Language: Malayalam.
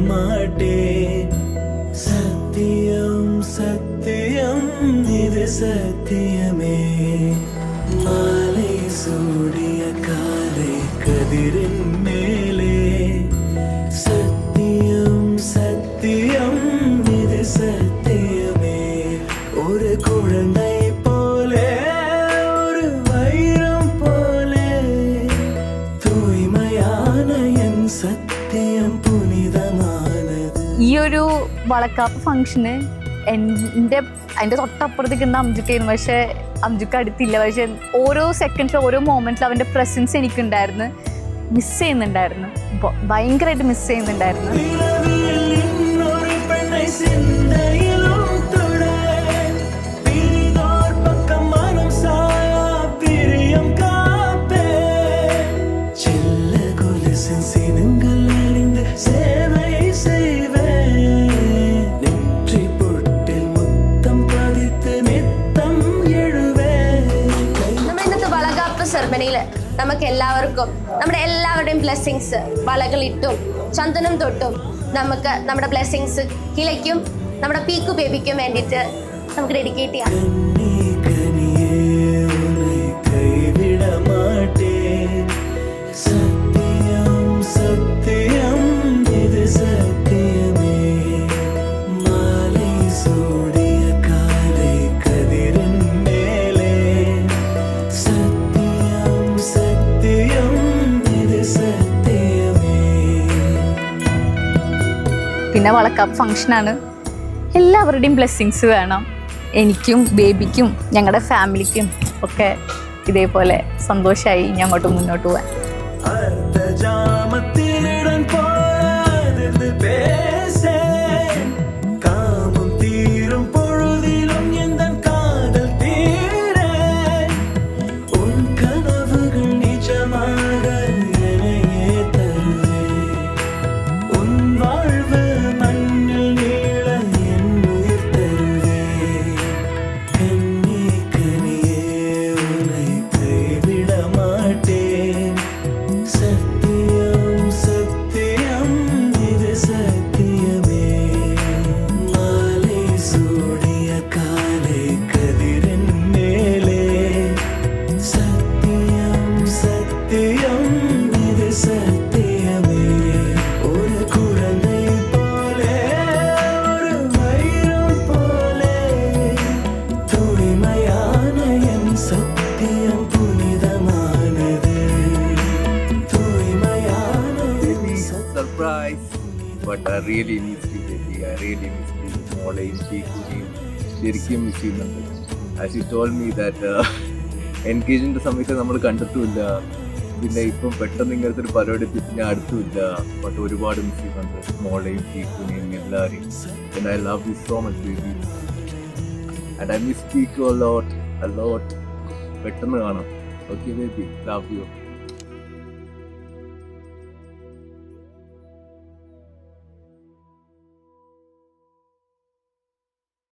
மாட்டேன் சத்தியம் சத்தியம் இது சத்தியமே. மாலை சூடிய காலை கதிரின் വളക്കാപ്പ് ഫംഗ്ഷന് എന്റെ അതിന്റെ തൊട്ടപ്പുറത്തേക്ക് ഇന്ന് അംജുക്കായിരുന്നു. പക്ഷേ അംജുക്ക് അടുത്തില്ല. പക്ഷെ ഓരോ സെക്കൻഡിലും ഓരോ മൊമെന്റിൽ അവന്റെ പ്രസൻസ് എനിക്കുണ്ടായിരുന്നു. മിസ് ചെയ്യുന്നുണ്ടായിരുന്നു. ഭയങ്കരമായിട്ട് മിസ് ചെയ്യുന്നുണ്ടായിരുന്നു. സെറമണിയിൽ നമുക്ക് എല്ലാവർക്കും നമ്മുടെ എല്ലാവരുടെയും ബ്ലെസ്സിങ്സ് വളകളിട്ടും ചന്ദനം തൊട്ടും നമുക്ക് നമ്മുടെ ബ്ലെസ്സിങ്സ് കിളയ്ക്കും നമ്മുടെ പീക്കു ബേബിക്കും വേണ്ടിയിട്ട് നമുക്ക് ഡെഡിക്കേറ്റ് ചെയ്യാം. പിന്നെ വളക്കാപ്പ് ഫങ്ഷനാണ് എല്ലാവരുടെയും ബ്ലെസ്സിങ്സ് വേണം. എനിക്കും ബേബിക്കും ഞങ്ങളുടെ ഫാമിലിക്കും ഒക്കെ ഇതേപോലെ സന്തോഷമായി ഇനി അങ്ങോട്ട് മുന്നോട്ട് പോവാൻ. ജാമത്തിനിടൻ But I really miss you baby. I really miss you മോളെയും ചേച്ചിയും ശരിക്കും മിസ് ചെയ്യുന്നുണ്ട്. As you told me that എൻഗേജിന്റെ സമയത്ത് നമ്മൾ കണ്ടിട്ടുമില്ല. പിന്നെ ഇപ്പം പെട്ടെന്ന് ഇങ്ങനത്തെ ഒരു പരിപാടി പിന്നെ അടുത്തുമില്ല. ബട്ട് ഒരുപാട് മിസ് ചെയ്യുന്നുണ്ട്. മോളെയും ചീക്കുനെയും എല്ലാവരെയും. I love you so much baby and I miss a a lot a lot പെട്ടെന്ന് കാണാം. Okay baby love you